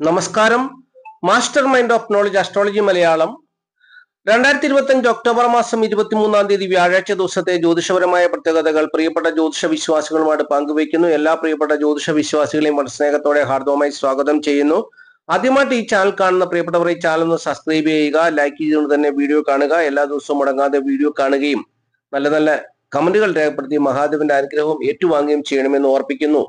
നമസ്കാരം. Master mind of knowledge astrology Malayalam. രണ്ടായിരത്തി ഇരുപത്തി അഞ്ച് ഒക്ടോബർ മാസം ഇരുപത്തിമൂന്നാം തീയതി വ്യാഴാഴ്ച ദിവസത്തെ ജ്യോതിഷപരമായ പ്രത്യേകതകൾ പ്രിയപ്പെട്ട ജ്യോതിഷ വിശ്വാസികളുമായിട്ട് പങ്കുവയ്ക്കുന്നു. എല്ലാ പ്രിയപ്പെട്ട ജ്യോതിഷ വിശ്വാസികളെയും വളരെ സ്നേഹത്തോടെ ഹാർദവമായി സ്വാഗതം ചെയ്യുന്നു. ആദ്യമായിട്ട് ഈ ചാനൽ കാണുന്ന പ്രിയപ്പെട്ടവർ ഈ ചാനൽ ഒന്ന് സബ്സ്ക്രൈബ് ചെയ്യുക ലൈക്ക് ചെയ്തുകൊണ്ട് തന്നെ വീഡിയോ കാണുക. എല്ലാ ദിവസവും മുടങ്ങാതെ വീഡിയോ കാണുകയും നല്ല നല്ല കമന്റുകൾ രേഖപ്പെടുത്തി മഹാദേവന്റെ അനുഗ്രഹവും ഏറ്റുവാങ്ങുകയും ചെയ്യണമെന്ന് ഓർപ്പിക്കുന്നു.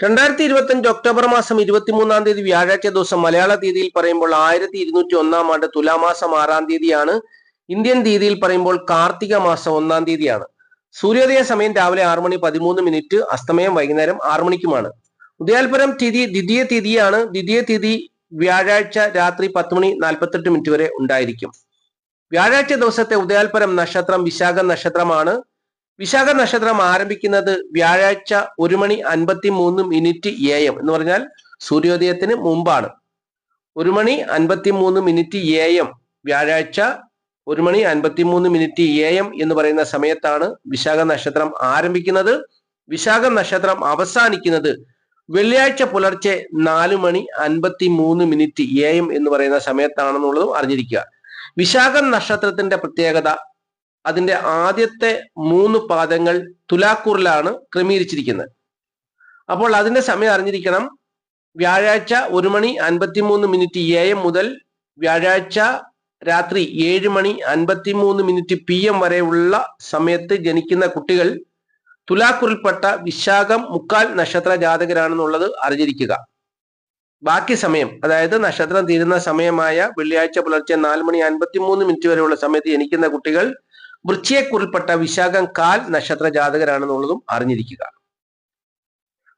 രണ്ടായിരത്തി ഇരുപത്തി അഞ്ച് ഒക്ടോബർ മാസം ഇരുപത്തിമൂന്നാം തീയതി വ്യാഴാഴ്ച ദിവസം മലയാള തീയതിയിൽ പറയുമ്പോൾ ആയിരത്തി ഇരുന്നൂറ്റി ഒന്നാം ആണ്ട് തുലാമാസം ആറാം തീയതിയാണ്. ഇന്ത്യൻ തീയതിയിൽ പറയുമ്പോൾ കാർത്തിക മാസം ഒന്നാം തീയതിയാണ്. സൂര്യോദയ സമയം രാവിലെ ആറ് മണി പതിമൂന്ന് മിനിറ്റ് അസ്തമയം വൈകുന്നേരം ആറ് മണിക്കുമാണ് ഉദയാൽപരം തിഥി ദ്വിതീയ തിഥിയാണ് ദ്വിതീയ തിഥി വ്യാഴാഴ്ച രാത്രി പത്ത് മണി നാൽപ്പത്തെട്ട് മിനിറ്റ് വരെ ഉണ്ടായിരിക്കും. വ്യാഴാഴ്ച ദിവസത്തെ ഉദയാൽപരം നക്ഷത്രം വിശാഖ നക്ഷത്രമാണ്. വിശാഖ നക്ഷത്രം ആരംഭിക്കുന്നത് വ്യാഴാഴ്ച ഒരു മണി അൻപത്തി മൂന്ന് മിനിറ്റ് എ എം എന്ന് പറഞ്ഞാൽ സൂര്യോദയത്തിന് മുമ്പാണ്. ഒരു മണി അൻപത്തി മൂന്ന് മിനിറ്റ് എ എം വ്യാഴാഴ്ച ഒരു മണി അൻപത്തി മൂന്ന് മിനിറ്റ് എ എം എന്ന് പറയുന്ന സമയത്താണ് വിശാഖ നക്ഷത്രം ആരംഭിക്കുന്നത്. വിശാഖ നക്ഷത്രം അവസാനിക്കുന്നത് വെള്ളിയാഴ്ച പുലർച്ചെ നാല് മണി അൻപത്തി മൂന്ന് മിനിറ്റ് എ എം എന്ന് പറയുന്ന സമയത്താണെന്നുള്ളതും അറിഞ്ഞിരിക്കുക. വിശാഖ നക്ഷത്രത്തിന്റെ പ്രത്യേകത അതിന്റെ ആദ്യത്തെ മൂന്ന് പാദങ്ങൾ തുലാക്കൂറിലാണ് ക്രമീകരിച്ചിരിക്കുന്നത്. അപ്പോൾ അതിന്റെ സമയം അറിഞ്ഞിരിക്കണം. വ്യാഴാഴ്ച ഒരു മണി അൻപത്തിമൂന്ന് മിനിറ്റ് എ എം മുതൽ വ്യാഴാഴ്ച രാത്രി ഏഴ് മണി അൻപത്തിമൂന്ന് മിനിറ്റ് പി എം വരെയുള്ള സമയത്ത് ജനിക്കുന്ന കുട്ടികൾ തുലാക്കുറിൽപ്പെട്ട വിശാഖം മുക്കാൽ നക്ഷത്ര ജാതകരാണെന്നുള്ളത് അറിഞ്ഞിരിക്കുക. ബാക്കി സമയം അതായത് നക്ഷത്രം തീരുന്ന സമയമായ വെള്ളിയാഴ്ച പുലർച്ചെ നാല് മണി അൻപത്തിമൂന്ന് മിനിറ്റ് വരെയുള്ള സമയത്ത് ജനിക്കുന്ന കുട്ടികൾ വൃശ്ചിയെക്കുറിൽപ്പെട്ട വിശാഖം കാൽ നക്ഷത്ര ജാതകരാണെന്നുള്ളതും അറിഞ്ഞിരിക്കുക.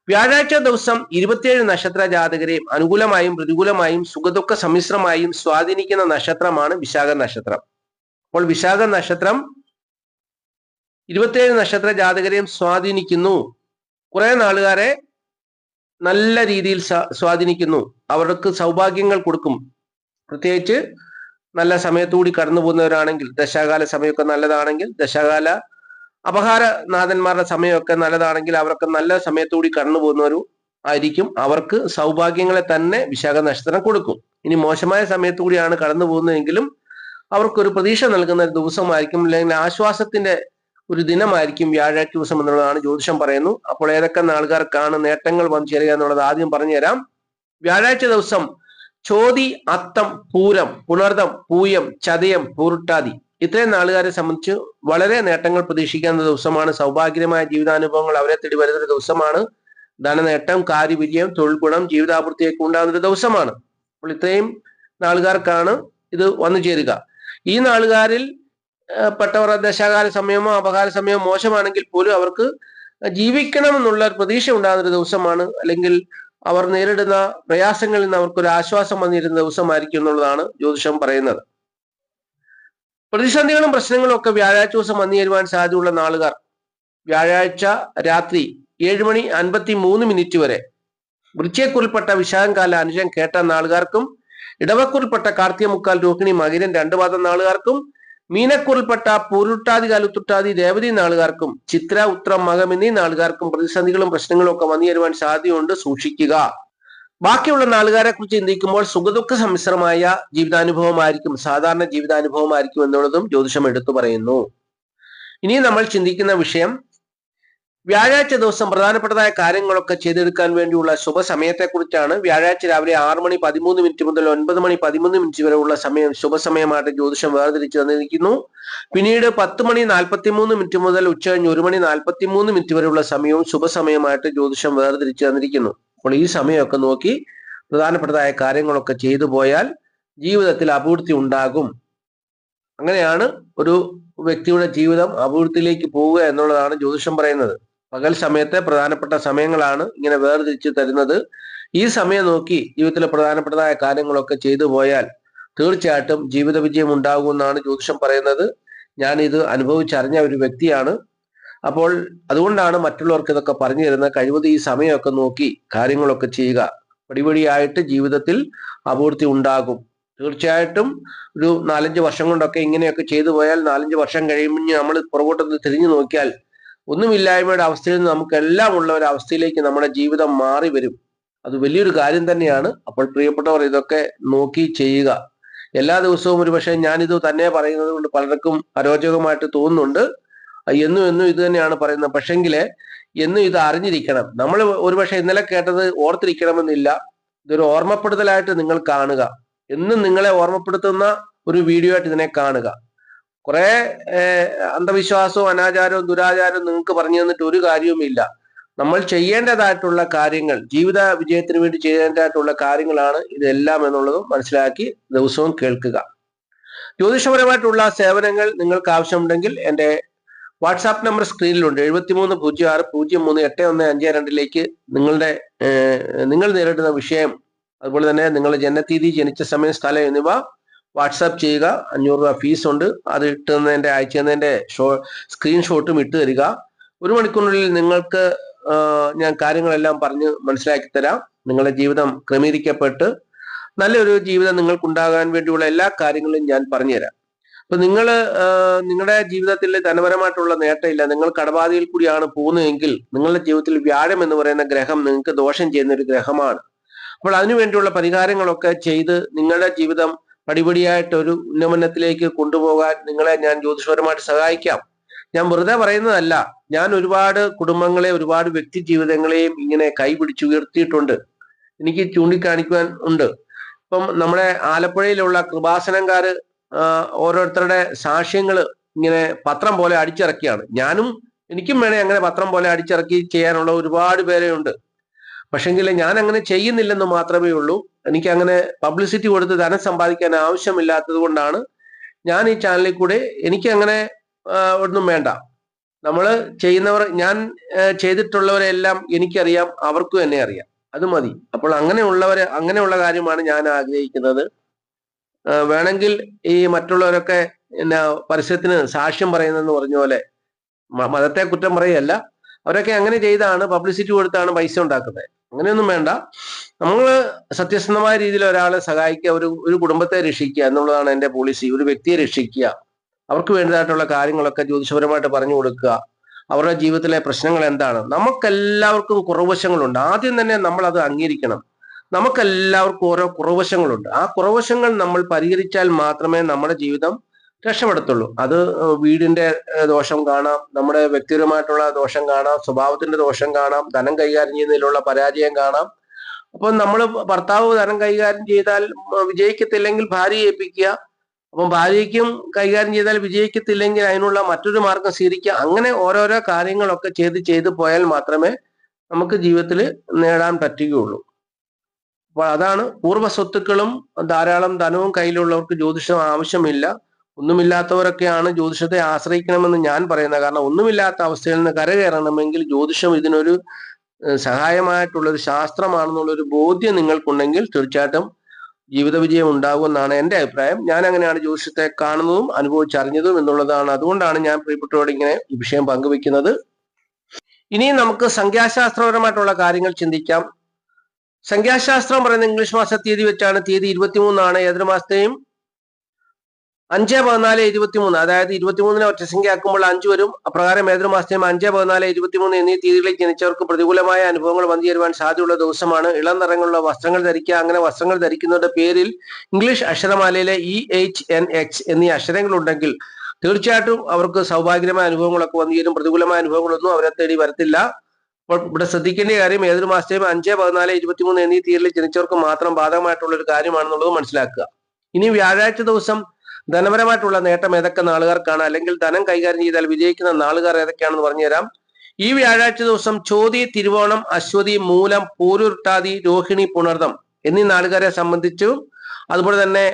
വ്യാഴാഴ്ച ദിവസം ഇരുപത്തിയേഴ് നക്ഷത്ര ജാതകരെയും അനുകൂലമായും പ്രതികൂലമായും സുഖദുഃഖ സമ്മിശ്രമായും സ്വാധീനിക്കുന്ന നക്ഷത്രമാണ് വിശാഖ നക്ഷത്രം. അപ്പോൾ വിശാഖ നക്ഷത്രം ഇരുപത്തിയേഴ് നക്ഷത്ര ജാതകരെയും സ്വാധീനിക്കുന്നു. കുറെ നാളുകാരെ നല്ല രീതിയിൽ സ്വാധീനിക്കുന്നു. അവർക്ക് സൗഭാഗ്യങ്ങൾ കൊടുക്കും. പ്രത്യേകിച്ച് നല്ല സമയത്തുകൂടി കടന്നു പോകുന്നവരാണെങ്കിൽ ദശാകാല സമയമൊക്കെ നല്ലതാണെങ്കിൽ ദശാകാല അപഹാരനാഥന്മാരുടെ സമയമൊക്കെ നല്ലതാണെങ്കിൽ അവരൊക്കെ നല്ല സമയത്തുകൂടി കടന്നു പോകുന്നവരും ആയിരിക്കും. അവർക്ക് സൗഭാഗ്യങ്ങളെ തന്നെ വിശാഖ നക്ഷത്രം കൊടുക്കും. ഇനി മോശമായ സമയത്തു കൂടിയാണ് കടന്നു പോകുന്നതെങ്കിലും അവർക്കൊരു പ്രതീക്ഷ നൽകുന്ന ഒരു ദിവസമായിരിക്കും അല്ലെങ്കിൽ ആശ്വാസത്തിന്റെ ഒരു ദിനമായിരിക്കും വ്യാഴാഴ്ച ദിവസം എന്നുള്ളതാണ് ജ്യോതിഷം പറയുന്നു. അപ്പോൾ ഏതൊക്കെ ആൾക്കാർക്കാണ് നേട്ടങ്ങൾ വന്നു ചേരുക എന്നുള്ളത് ആദ്യം പറഞ്ഞുതരാം. വ്യാഴാഴ്ച ദിവസം ചോതി അത്തം പൂരം പുണർദം പൂയം ചതയം പൂരുട്ടാതി. ഇത്രയും നാളുകാരെ സംബന്ധിച്ച് വളരെ നേട്ടങ്ങൾ പ്രതീക്ഷിക്കുന്ന ദിവസമാണ്. സൗഭാഗ്യമായ ജീവിതാനുഭവങ്ങൾ അവരെ തേടി വരുന്ന ഒരു ദിവസമാണ്. ധനനേട്ടം കാര്യവിജയം തൊഴിൽ ഗുണം ജീവിതാപൂർത്തിയൊക്കെ ഉണ്ടാകുന്ന ഒരു ദിവസമാണ്. അപ്പോൾ ഇത്രയും നാളുകാർക്കാണ് ഇത് വന്നു ചേരുക. ഈ നാളുകാരിൽ പെട്ടവർ ദശാകാല സമയമോ അപകാല സമയമോ മോശമാണെങ്കിൽ പോലും അവർക്ക് ജീവിക്കണം എന്നുള്ള പ്രതീക്ഷ ഉണ്ടാകുന്ന ഒരു ദിവസമാണ്. അല്ലെങ്കിൽ അവർ നേരിടുന്ന പ്രയാസങ്ങളിൽ നിന്ന് അവർക്കൊരു ആശ്വാസം വന്നിരുന്ന ദിവസമായിരിക്കും എന്നുള്ളതാണ് ജ്യോതിഷം പറയുന്നത്. പ്രതിസന്ധികളും പ്രശ്നങ്ങളും ഒക്കെ വ്യാഴാഴ്ച ദിവസം വന്നു ചേരുവാൻ സാധ്യതയുള്ള നാളുകാർ. വ്യാഴാഴ്ച രാത്രി ഏഴ് മണി അൻപത്തി മൂന്ന് മിനിറ്റ് വരെ വൃച്ചയക്കുറിൽപ്പെട്ട വിശാഖകാല അനുജം കേട്ട നാളുകാർക്കും ഇടവക്കുറിൽപ്പെട്ട കാർത്തിക മുക്കാൽ രോഹിണി മകിരൻ രണ്ടു പാദം നാളുകാർക്കും മീനക്കുറിൽപ്പെട്ട പൂരുട്ടാതി കാലുത്തുട്ടാതി രേവതി നാളുകാർക്കും ചിത്ര ഉത്രം മകം എന്നീ നാളുകാർക്കും പ്രതിസന്ധികളും പ്രശ്നങ്ങളും ഒക്കെ വന്നു തരുവാൻ സാധ്യതയുണ്ട്. സൂക്ഷിക്കുക. ബാക്കിയുള്ള നാളുകാരെ കുറിച്ച് ചിന്തിക്കുമ്പോൾ സുഖദുഃഖ സമ്മിശ്രമായ ജീവിതാനുഭവമായിരിക്കും സാധാരണ ജീവിതാനുഭവമായിരിക്കും എന്നുള്ളതും ജ്യോതിഷം എടുത്തു പറയുന്നു. ഇനി നമ്മൾ ചിന്തിക്കുന്ന വിഷയം വ്യാഴാഴ്ച ദിവസം പ്രധാനപ്പെട്ടതായ കാര്യങ്ങളൊക്കെ ചെയ്തെടുക്കാൻ വേണ്ടിയുള്ള ശുഭസമയത്തെക്കുറിച്ചാണ് വ്യാഴാഴ്ച രാവിലെ ആറ് മണി പതിമൂന്ന് മിനിറ്റ് മുതൽ ഒൻപത് മണി പതിമൂന്ന് മിനിറ്റ് വരെയുള്ള സമയം ശുഭസമയമായിട്ട് ജ്യോതിഷം വേർതിരിച്ചു തന്നിരിക്കുന്നു. പിന്നീട് പത്ത് മണി നാൽപ്പത്തി മൂന്ന് മിനിറ്റ് മുതൽ ഉച്ച കഴിഞ്ഞ് ഒരു മണി നാൽപ്പത്തി മൂന്ന് മിനിറ്റ് വരെയുള്ള സമയവും ശുഭസമയമായിട്ട് ജ്യോതിഷം വേർതിരിച്ചു തന്നിരിക്കുന്നു. അപ്പോൾ ഈ സമയമൊക്കെ നോക്കി പ്രധാനപ്പെട്ടതായ കാര്യങ്ങളൊക്കെ ചെയ്തു പോയാൽ ജീവിതത്തിൽ അപൂർത്തി ഉണ്ടാകും. അങ്ങനെയാണ് ഒരു വ്യക്തിയുടെ ജീവിതം അഭിവൃദ്ധിയിലേക്ക് പോവുക എന്നുള്ളതാണ് ജ്യോതിഷം പറയുന്നത്. പകൽ സമയത്തെ പ്രധാനപ്പെട്ട സമയങ്ങളാണ് ഇങ്ങനെ വേർതിരിച്ച് തരുന്നത്. ഈ സമയം നോക്കി ജീവിതത്തിലെ പ്രധാനപ്പെട്ടതായ കാര്യങ്ങളൊക്കെ ചെയ്തു പോയാൽ തീർച്ചയായിട്ടും ജീവിത വിജയം ഉണ്ടാകുമെന്നാണ് ജ്യോതിഷം പറയുന്നത്. ഞാൻ ഇത് അനുഭവിച്ചറിഞ്ഞ ഒരു വ്യക്തിയാണ്. അപ്പോൾ അതുകൊണ്ടാണ് മറ്റുള്ളവർക്ക് ഇതൊക്കെ പറഞ്ഞു തരുന്നത്. കഴിവത് ഈ സമയമൊക്കെ നോക്കി കാര്യങ്ങളൊക്കെ ചെയ്യുക. പടിപടിയായിട്ട് ജീവിതത്തിൽ അപൂർത്തി ഉണ്ടാകും. തീർച്ചയായിട്ടും ഒരു നാലഞ്ച് വർഷം കൊണ്ടൊക്കെ ഇങ്ങനെയൊക്കെ ചെയ്തു പോയാൽ നാലഞ്ച് വർഷം കഴിയുമ്പോൾ നമ്മൾ പുറകോട്ടൊന്ന് തിരിഞ്ഞു നോക്കിയാൽ ഒന്നുമില്ലായ്മയുടെ അവസ്ഥയിൽ നിന്ന് നമുക്കെല്ലാം ഉള്ള ഒരു അവസ്ഥയിലേക്ക് നമ്മുടെ ജീവിതം മാറി വരും. അത് വലിയൊരു കാര്യം തന്നെയാണ്. അപ്പോൾ പ്രിയപ്പെട്ടവർ ഇതൊക്കെ നോക്കി ചെയ്യുക. എല്ലാ ദിവസവും ഒരു പക്ഷേ ഞാനിത് തന്നെ പറയുന്നത് കൊണ്ട് പലർക്കും അരോചകമായിട്ട് തോന്നുന്നുണ്ട്. എന്നും എന്നും ഇത് തന്നെയാണ് പറയുന്നത്. പക്ഷെങ്കിൽ എന്നും ഇത് അറിഞ്ഞിരിക്കണം. നമ്മൾ ഒരുപക്ഷെ ഇന്നലെ കേട്ടത് ഓർത്തിരിക്കണമെന്നില്ല. ഇതൊരു ഓർമ്മപ്പെടുത്തലായിട്ട് നിങ്ങൾ കാണുക. എന്നും നിങ്ങളെ ഓർമ്മപ്പെടുത്തുന്ന ഒരു വീഡിയോ ആയിട്ട് ഇതിനെ കാണുക. കുറെ അന്ധവിശ്വാസവും അനാചാരവും ദുരാചാരവും നിങ്ങൾക്ക് പറഞ്ഞു തന്നിട്ട് ഒരു കാര്യവുമില്ല നമ്മൾ ചെയ്യേണ്ടതായിട്ടുള്ള കാര്യങ്ങൾ ജീവിത വിജയത്തിന് വേണ്ടി ചെയ്യേണ്ടതായിട്ടുള്ള കാര്യങ്ങളാണ് ഇതെല്ലാം എന്നുള്ളതും മനസ്സിലാക്കി ദിവസവും കേൾക്കുക. ജ്യോതിഷപരമായിട്ടുള്ള സേവനങ്ങൾ നിങ്ങൾക്ക് ആവശ്യമുണ്ടെങ്കിൽ എന്റെ വാട്സാപ്പ് നമ്പർ സ്ക്രീനിലുണ്ട്. എഴുപത്തിമൂന്ന് പൂജ്യം ആറ് പൂജ്യം മൂന്ന് എട്ട് ഒന്ന് അഞ്ച് രണ്ടിലേക്ക് നിങ്ങളുടെ നിങ്ങൾ നേരിടുന്ന വിഷയം അതുപോലെ തന്നെ നിങ്ങളുടെ ജനതീയതി ജനിച്ച സമയം സ്ഥലം എന്നിവ വാട്സാപ്പ് ചെയ്യുക. അഞ്ഞൂറ് രൂപ ഫീസ് ഉണ്ട് അത് ഇട്ടുന്നതിന്റെ അയച്ചതിന്റെ ഷോ സ്ക്രീൻഷോട്ടും ഇട്ട് തരിക. ഒരു മണിക്കൂറിനുള്ളിൽ നിങ്ങൾക്ക് ഞാൻ കാര്യങ്ങളെല്ലാം പറഞ്ഞ് മനസ്സിലാക്കി തരാം. നിങ്ങളുടെ ജീവിതം ക്രമീകരിക്കപ്പെട്ട് നല്ലൊരു ജീവിതം നിങ്ങൾക്ക് നിങ്ങൾക്കുണ്ടാകാൻ വേണ്ടിയുള്ള എല്ലാ കാര്യങ്ങളും ഞാൻ പറഞ്ഞുതരാം അപ്പൊ നിങ്ങൾ നിങ്ങളുടെ ജീവിതത്തിൽ ധനപരമായിട്ടുള്ള നേട്ടമില്ല. നിങ്ങൾ കടബാധയിൽ കൂടിയാണ് പോകുന്നതെങ്കിൽ നിങ്ങളുടെ ജീവിതത്തിൽ വ്യാഴം എന്ന് പറയുന്ന ഗ്രഹം നിങ്ങൾക്ക് ദോഷം ചെയ്യുന്ന ഒരു ഗ്രഹമാണ്. അപ്പോൾ അതിനു അതിനുവേണ്ടിയുള്ള പരിഹാരങ്ങളൊക്കെ ചെയ്ത് നിങ്ങളുടെ ജീവിതം പടിപടിയായിട്ട് ഒരു ഉന്നമനത്തിലേക്ക് കൊണ്ടുപോകാൻ നിങ്ങളെ ഞാൻ ജ്യോതിഷപരമായിട്ട് സഹായിക്കാം. ഞാൻ വെറുതെ പറയുന്നതല്ല. ഞാൻ ഒരുപാട് കുടുംബങ്ങളെ ഒരുപാട് വ്യക്തി ജീവിതങ്ങളെയും ഇങ്ങനെ കൈപിടിച്ചു ഉയർത്തിയിട്ടുണ്ട്. എനിക്ക് ചൂണ്ടിക്കാണിക്കുവാൻ ഉണ്ട്. ഇപ്പം നമ്മുടെ ആലപ്പുഴയിലുള്ള കൃപാസനംകാര് ഓരോരുത്തരുടെ സാക്ഷ്യങ്ങൾ ഇങ്ങനെ പത്രം പോലെ അടിച്ചിറക്കിയാണ്. ഞാനും എനിക്കും വേണേ അങ്ങനെ പത്രം പോലെ അടിച്ചിറക്കി ചെയ്യാനുള്ള ഒരുപാട് പേരെയുണ്ട്. പക്ഷെങ്കിൽ ഞാൻ അങ്ങനെ ചെയ്യുന്നില്ലെന്ന് മാത്രമേ ഉള്ളൂ. എനിക്ക് അങ്ങനെ പബ്ലിസിറ്റി കൊടുത്ത് ധനം സമ്പാദിക്കാൻ ആവശ്യമില്ലാത്തത് കൊണ്ടാണ് ഞാൻ ഈ ചാനലിൽ കൂടെ എനിക്ക് അങ്ങനെ ഒന്നും വേണ്ട. നമ്മൾ ചെയ്യുന്നവർ ഞാൻ ചെയ്തിട്ടുള്ളവരെല്ലാം എനിക്കറിയാം അവർക്കും എന്നെ അറിയാം. അത് മതി. അപ്പോൾ അങ്ങനെയുള്ളവരെ അങ്ങനെയുള്ള കാര്യമാണ് ഞാൻ ആഗ്രഹിക്കുന്നത്. വേണമെങ്കിൽ ഈ മറ്റുള്ളവരൊക്കെ എന്നാ പരസ്യത്തിന് സാക്ഷ്യം പറയുന്നതെന്ന് പറഞ്ഞ പോലെ മതത്തെ കുറ്റം പറയല്ല അവരൊക്കെ അങ്ങനെ ചെയ്താണ് പബ്ലിസിറ്റി കൊടുത്താണ് പൈസ ഉണ്ടാക്കുന്നത്. അങ്ങനെയൊന്നും വേണ്ട. നമ്മൾ സത്യസന്ധമായ രീതിയിൽ ഒരാളെ സഹായിക്കുക ഒരു ഒരു കുടുംബത്തെ രക്ഷിക്കുക എന്നുള്ളതാണ് എന്റെ പോളിസി ഒരു വ്യക്തിയെ രക്ഷിക്കുക. അവർക്ക് വേണ്ടതായിട്ടുള്ള കാര്യങ്ങളൊക്കെ ജ്യോതിഷപരമായിട്ട് പറഞ്ഞു കൊടുക്കുക. അവരുടെ ജീവിതത്തിലെ പ്രശ്നങ്ങൾ എന്താണ്? നമുക്കെല്ലാവർക്കും കുറവശങ്ങളുണ്ട്. ആദ്യം തന്നെ നമ്മൾ അത് അംഗീകരിക്കണം. നമുക്കെല്ലാവർക്കും ഓരോ കുറവശങ്ങളുണ്ട്. ആ കുറവശങ്ങൾ നമ്മൾ പരിഹരിച്ചാൽ മാത്രമേ നമ്മുടെ ജീവിതം രക്ഷപ്പെടത്തുള്ളൂ. അത് വീടിന്റെ ദോഷം കാണാം നമ്മുടെ വ്യക്തിപരമായിട്ടുള്ള ദോഷം കാണാം സ്വഭാവത്തിന്റെ ദോഷം കാണാം ധനം കൈകാര്യം ചെയ്യുന്നതിലുള്ള പരാജയം കാണാം. അപ്പൊ നമ്മൾ ഭർത്താവ് ധനം കൈകാര്യം ചെയ്താൽ വിജയിക്കത്തില്ലെങ്കിൽ ഭാര്യ ഏൽപ്പിക്കുക. അപ്പം ഭാര്യയ്ക്കും കൈകാര്യം ചെയ്താൽ വിജയിക്കത്തില്ലെങ്കിൽ അതിനുള്ള മറ്റൊരു മാർഗം സ്വീകരിക്കുക. അങ്ങനെ ഓരോരോ കാര്യങ്ങളൊക്കെ ചെയ്ത് ചെയ്ത് പോയാൽ മാത്രമേ നമുക്ക് ജീവിതത്തിൽ നേടാൻ പറ്റുകയുള്ളൂ. അപ്പോൾ അതാണ് പൂർവ സ്വത്തുക്കളും ധാരാളം ധനവും കയ്യിലുള്ളവർക്ക് ജ്യോതിഷം ആവശ്യമില്ല. ഒന്നുമില്ലാത്തവരൊക്കെയാണ് ജ്യോതിഷത്തെ ആശ്രയിക്കണമെന്ന് ഞാൻ പറയുന്നത്. കാരണം ഒന്നുമില്ലാത്ത അവസ്ഥയിൽ നിന്ന് കരകയറണമെങ്കിൽ ജ്യോതിഷം ഇതിനൊരു സഹായമായിട്ടുള്ള ഒരു ശാസ്ത്രമാണെന്നുള്ള ഒരു ബോധ്യം നിങ്ങൾക്കുണ്ടെങ്കിൽ തീർച്ചയായിട്ടും ജീവിത വിജയം ഉണ്ടാകുമെന്നാണ് എന്റെ അഭിപ്രായം. ഞാൻ അങ്ങനെയാണ് ജ്യോതിഷത്തെ കാണുന്നതും അനുഭവിച്ചറിഞ്ഞതും എന്നുള്ളതാണ്. അതുകൊണ്ടാണ് ഞാൻ പ്രിയപ്പെട്ടവരോട് ഇങ്ങനെ ഈ വിഷയം പങ്കുവെക്കുന്നത്. ഇനി നമുക്ക് സംഖ്യാശാസ്ത്രപരമായിട്ടുള്ള കാര്യങ്ങൾ ചിന്തിക്കാം. സംഖ്യാശാസ്ത്രം പറയുന്ന ഇംഗ്ലീഷ് മാസ തീയതി വെച്ചാണ്. തീയതി ഇരുപത്തിമൂന്നാണ്. ഏതൊരു മാസത്തെയും അഞ്ച് പതിനാല് ഇരുപത്തിമൂന്ന്. അതായത് ഇരുപത്തിമൂന്നിനെ ഒറ്റസംഖ്യ ആക്കുമ്പോൾ അഞ്ച് വരും. അപ്രകാരം ഏതൊരു മാസത്തെയും അഞ്ച് പതിനാല് ഇരുപത്തിമൂന്ന് എന്നീ തീയതികളിൽ ജനിച്ചവർക്ക് പ്രതികൂലമായ അനുഭവങ്ങൾ വന്നു ചേരുവാൻ സാധ്യതയുള്ള ദിവസമാണ്. ഇളം നിറങ്ങളുള്ള വസ്ത്രങ്ങൾ ധരിക്കുക. അങ്ങനെ വസ്ത്രങ്ങൾ ധരിക്കുന്നവരുടെ പേരിൽ ഇംഗ്ലീഷ് അക്ഷരമാലയിലെ ഇ എച്ച് എൻ എച്ച് എന്നീ അക്ഷരങ്ങൾ ഉണ്ടെങ്കിൽ തീർച്ചയായിട്ടും അവർക്ക് സൗഭാഗ്യമായ അനുഭവങ്ങളൊക്കെ വന്നു ചേരും. പ്രതികൂലമായ അനുഭവങ്ങളൊന്നും അവരെ തേടി വരത്തില്ല. അപ്പോൾ ഇവിടെ ശ്രദ്ധിക്കേണ്ട കാര്യം ഏതൊരു മാസത്തെയും അഞ്ച് പതിനാല് ഇരുപത്തിമൂന്ന് എന്നീ തീയതികളിൽ ജനിച്ചവർക്ക് മാത്രം ബാധകമായിട്ടുള്ള ഒരു കാര്യമാണെന്നുള്ളത് മനസ്സിലാക്കുക. ഇനി വ്യാഴാഴ്ച ദിവസം ധനപരമായിട്ടുള്ള നേട്ടം ഏതൊക്കെ നാളുകാർക്കാണ്? അല്ലെങ്കിൽ ധനം കൈകാര്യം ചെയ്താൽ വിജയിക്കുന്ന നാളുകാർ ഏതൊക്കെയാണെന്ന് പറഞ്ഞുതരാം ഈ വ്യാഴാഴ്ച ദിവസം ചോതി തിരുവോണം അശ്വതി മൂലം പൂരുരുട്ടാതി രോഹിണി പുണർദം എന്നീ നാളുകാരെ സംബന്ധിച്ചും അതുപോലെ തന്നെ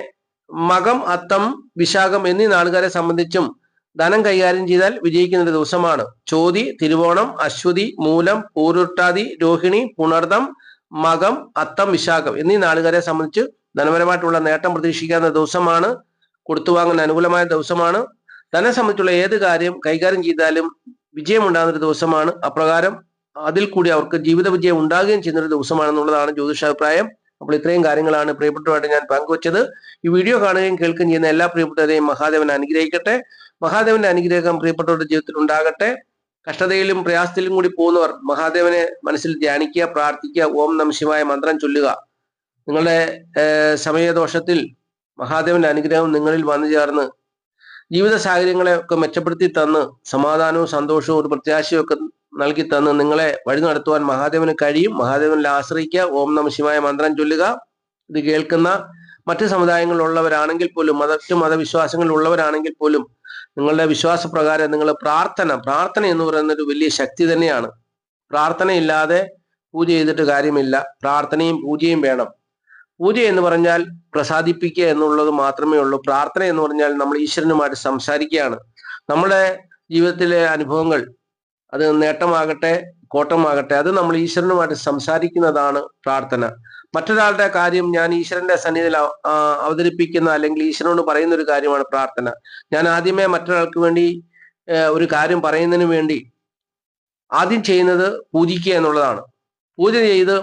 മകം അത്തം വിശാഖം എന്നീ നാളുകാരെ സംബന്ധിച്ചും ധനം കൈകാര്യം ചെയ്താൽ വിജയിക്കുന്ന ഒരു ദിവസമാണ്. ചോതി തിരുവോണം അശ്വതി മൂലം പൂരുട്ടാതി രോഹിണി പുണർദം മകം അത്തം വിശാഖം എന്നീ നാളുകാരെ സംബന്ധിച്ച് ധനപരമായിട്ടുള്ള നേട്ടം പ്രതീക്ഷിക്കാവുന്ന ദിവസമാണ് കൊടുത്തു വാങ്ങുന്ന അനുകൂലമായ ദിവസമാണ്. തന്നെ സംബന്ധിച്ചുള്ള ഏത് കാര്യം കൈകാര്യം ചെയ്താലും വിജയമുണ്ടാകുന്ന ഒരു ദിവസമാണ്. അപ്രകാരം അതിൽ കൂടി അവർക്ക് ജീവിത വിജയം ഉണ്ടാകുകയും ചെയ്യുന്ന ഒരു ദിവസമാണെന്നുള്ളതാണ് ജ്യോതിഷാഭിപ്രായം. അപ്പോൾ ഇത്രയും കാര്യങ്ങളാണ് പ്രിയപ്പെട്ടവരായിട്ട് ഞാൻ പങ്കുവച്ചത്. ഈ വീഡിയോ കാണുകയും കേൾക്കുകയും ചെയ്യുന്ന എല്ലാ പ്രിയപ്പെട്ടവരെയും മഹാദേവൻ അനുഗ്രഹിക്കട്ടെ. മഹാദേവന്റെ അനുഗ്രഹം പ്രിയപ്പെട്ടവരുടെ ജീവിതത്തിൽ ഉണ്ടാകട്ടെ. കഷ്ടതയിലും പ്രയാസത്തിലും കൂടി പോകുന്നവർ മഹാദേവനെ മനസ്സിൽ ധ്യാനിക്കുക പ്രാർത്ഥിക്കുക ഓം നം ശിവായ മന്ത്രം ചൊല്ലുക. നിങ്ങളുടെ സമയദോഷത്തിൽ മഹാദേവന്റെ അനുഗ്രഹം നിങ്ങളിൽ വന്നു ചേർന്ന് ജീവിത സാഹചര്യങ്ങളെ ഒക്കെ മെച്ചപ്പെടുത്തി തന്ന് സമാധാനവും സന്തോഷവും ഒരു പ്രത്യാശയും ഒക്കെ നൽകി തന്ന് നിങ്ങളെ വഴി നടത്തുവാൻ മഹാദേവന് കഴിയും. മഹാദേവനിൽ ആശ്രയിക്കുക. ഓം നമ ശിവായ മന്ത്രം ചൊല്ലുക. ഇത് കേൾക്കുന്ന മറ്റ് സമുദായങ്ങളിലുള്ളവരാണെങ്കിൽ പോലും മറ്റു മതവിശ്വാസങ്ങളിലുള്ളവരാണെങ്കിൽ പോലും നിങ്ങളുടെ വിശ്വാസപ്രകാരം നിങ്ങൾ പ്രാർത്ഥന പ്രാർത്ഥന എന്ന് പറയുന്ന ഒരു വലിയ ശക്തി തന്നെയാണ്. പ്രാർത്ഥനയില്ലാതെ പൂജ ചെയ്തിട്ട് കാര്യമില്ല. പ്രാർത്ഥനയും പൂജയും വേണം. പൂജ എന്ന് പറഞ്ഞാൽ പ്രസാദിപ്പിക്കുക എന്നുള്ളത് മാത്രമേ ഉള്ളൂ. പ്രാർത്ഥന എന്ന് പറഞ്ഞാൽ നമ്മൾ ഈശ്വരനുമായിട്ട് സംസാരിക്കുകയാണ്. നമ്മുടെ ജീവിതത്തിലെ അനുഭവങ്ങൾ അത് നേട്ടമാകട്ടെ കോട്ടമാകട്ടെ അത് നമ്മൾ ഈശ്വരനുമായിട്ട് സംസാരിക്കുന്നതാണ് പ്രാർത്ഥന. മറ്റൊരാളുടെ കാര്യം ഞാൻ ഈശ്വരന്റെ സന്നിധിയിൽ അവ- അവതരിപ്പിക്കുന്ന അല്ലെങ്കിൽ ഈശ്വരനോട് പറയുന്ന ഒരു കാര്യമാണ് പ്രാർത്ഥന. ഞാൻ ആദ്യമേ മറ്റൊരാൾക്ക് വേണ്ടി ഒരു കാര്യം പറയുന്നതിന് വേണ്ടി ആദ്യം ചെയ്യുന്നത് പൂജിക്കുക എന്നുള്ളതാണ്. പൂജ ചെയ്ത്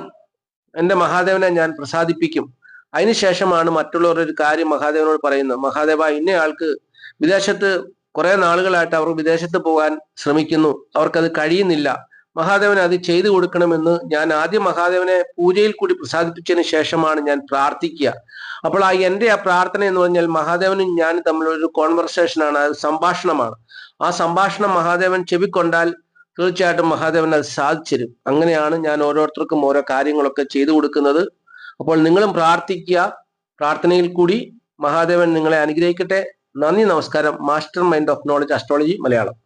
എന്റെ മഹാദേവനെ ഞാൻ പ്രസാദിപ്പിക്കും. അതിനുശേഷമാണ് മറ്റുള്ളവർ ഒരു കാര്യം മഹാദേവനോട് പറയുന്നത്. മഹാദേവ ഇന്നയാൾക്ക് വിദേശത്ത് കുറെ നാളുകളായിട്ട് അവർ വിദേശത്ത് പോകാൻ ശ്രമിക്കുന്നു. അവർക്കത് കഴിയുന്നില്ല. മഹാദേവൻ അത് ചെയ്തു കൊടുക്കണമെന്ന് ഞാൻ ആദ്യം മഹാദേവനെ പൂജയിൽ കൂടി പ്രസാദിപ്പിച്ചതിന് ശേഷമാണ് ഞാൻ പ്രാർത്ഥിക്കുക. അപ്പോൾ ആ എന്റെ ആ പ്രാർത്ഥന എന്ന് പറഞ്ഞാൽ മഹാദേവനും ഞാൻ തമ്മിലൊരു കോൺവെർസേഷനാണ് അത് സംഭാഷണമാണ്. ആ സംഭാഷണം മഹാദേവൻ ചെവിക്കൊണ്ടാൽ തീർച്ചയായിട്ടും മഹാദേവൻ അത് സാധിച്ചിരും. അങ്ങനെയാണ് ഞാൻ ഓരോരുത്തർക്കും ഓരോ കാര്യങ്ങളൊക്കെ ചെയ്തു കൊടുക്കുന്നത്. അപ്പോൾ നിങ്ങളും പ്രാർത്ഥിക്കുക. പ്രാർത്ഥനയിൽ കൂടി മഹാദേവൻ നിങ്ങളെ അനുഗ്രഹിക്കട്ടെ. നന്ദി നമസ്കാരം. Master mind of knowledge astrology Malayalam.